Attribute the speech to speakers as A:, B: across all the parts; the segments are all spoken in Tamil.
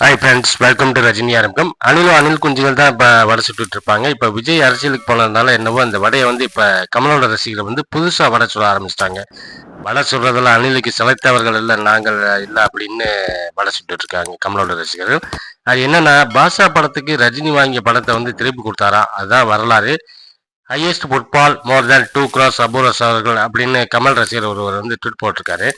A: Hi friends welcome to Rajini ஆரம்பம் அனிலும் அனில் குஞ்சுகள் தான் இப்போ வடை சுட்டுட்டு இருப்பாங்க. இப்போ விஜய் அரசியலுக்கு போனதுனால என்னவோ அந்த வடையை வந்து இப்போ கமலோட ரசிகர்கள் வந்து புதுசாக வடை சுட ஆரம்பிச்சிட்டாங்க. வடை சுடுறதுல அனிலுக்கு சிலைத்தவர்கள் இல்லை நாங்கள் இல்லை அப்படின்னு வடை சுட்டுட்டு இருக்காங்க கமலோட ரசிகர்கள். அது என்னன்னா பாஷா படத்துக்கு ரஜினி வாங்கிய படத்தை வந்து திருப்பி கொடுத்தாராம் அதுதான் வரலாறு. Highest football more than two cross அபூரஸ் அவர்கள் அப்படின்னு கமல் ரசிகர் ஒருவர் வந்து ட்விட் போட்டிருக்காரு.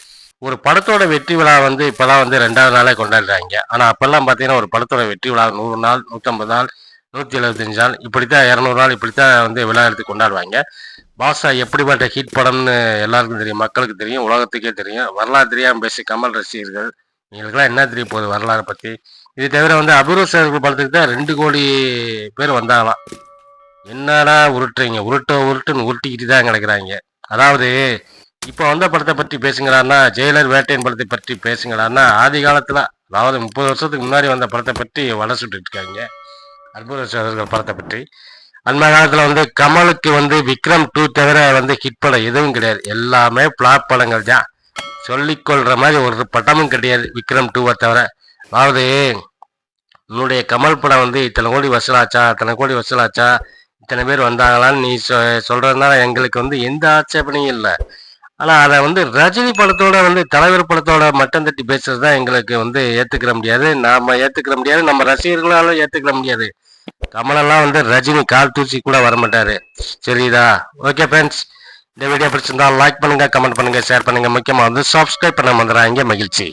A: ஒரு படத்தோட வெற்றி விழா வந்து இப்போலாம் வந்து ரெண்டாவது நாளே கொண்டாடுறாங்க. ஆனால் அப்போல்லாம் பார்த்தீங்கன்னா ஒரு படத்தோட வெற்றி விழா நூறு நாள் நூற்றம்பது நாள் நூற்றி எழுபத்தஞ்சு நாள் இப்படித்தான் இரநூறு நாள் இப்படித்தான் வந்து விழா எடுத்து கொண்டாடுவாங்க. பாஷா எப்படிப்பட்ட ஹிட் படம்னு எல்லாருக்கும் தெரியும் மக்களுக்கு தெரியும் உலகத்துக்கே தெரியும். வரலாறு தெரியாமல் பேசி கமல் ரசிகர்கள் எங்களுக்கெல்லாம் என்ன தெரிய போகுது வரலாறை பற்றி இது தவிர வந்து அபூர்வ சேர்கள் படத்துக்கு தான் ரெண்டு கோடி பேர் வந்தாங்களாம். என்னடா உருட்டுறீங்க? உருட்ட உருட்டுன்னு உருட்டிக்கிட்டு தான் கிடக்குறாங்க. அதாவது இப்போ வந்த படத்தை பற்றி பேசுங்களான்னா ஜெயிலர் வேட்டையின் படத்தை பற்றி பேசுங்களான்னா ஆதி காலத்தில் அதாவது முப்பது வருஷத்துக்கு முன்னாடி வந்த படத்தை பற்றி வலை சுட்டுட்டு இருக்காங்க. அற்புத சோதர்கள் படத்தை பற்றி அந்த காலத்தில் வந்து கமலுக்கு வந்து விக்ரம் டூ தவிர வந்து ஹிட் படம் எதுவும் கிடையாது. எல்லாமே பிளாப் படங்கள் தான். சொல்லிக்கொள்கிற மாதிரி ஒரு படமும் கிடையாது விக்ரம் டூவை தவிர. அதாவது உன்னுடைய கமல் படம் வந்து இத்தனை கோடி வசூலாச்சா இத்தனை கோடி வசூலாச்சா இத்தனை பேர் வந்தாங்களான்னு நீ சொ சொல்றதுனால எங்களுக்கு வந்து எந்த ஆட்சேபனையும் இல்லை. ஆனால் அதை வந்து ரஜினி படத்தோட வந்து தலைவர் படத்தோட மட்டம் தட்டி பேசுறது தான் எங்களுக்கு வந்து ஏற்றுக்கிற முடியாது. நாம ஏற்றுக்கிற முடியாது. நம்ம ரசிகர்களாலும் ஏற்றுக்கிற முடியாது. கமலெல்லாம் வந்து ரஜினி கால் தூசி கூட வரமாட்டாரு. சரிதா? ஓகே ஃப்ரெண்ட்ஸ் இந்த வீடியோ பிடிச்சிருந்தா லைக் பண்ணுங்க கமெண்ட் பண்ணுங்க ஷேர் பண்ணுங்க. முக்கியமாக வந்து சப்ஸ்கிரைப் பண்ண வந்துடுறாங்க மகிழ்ச்சி.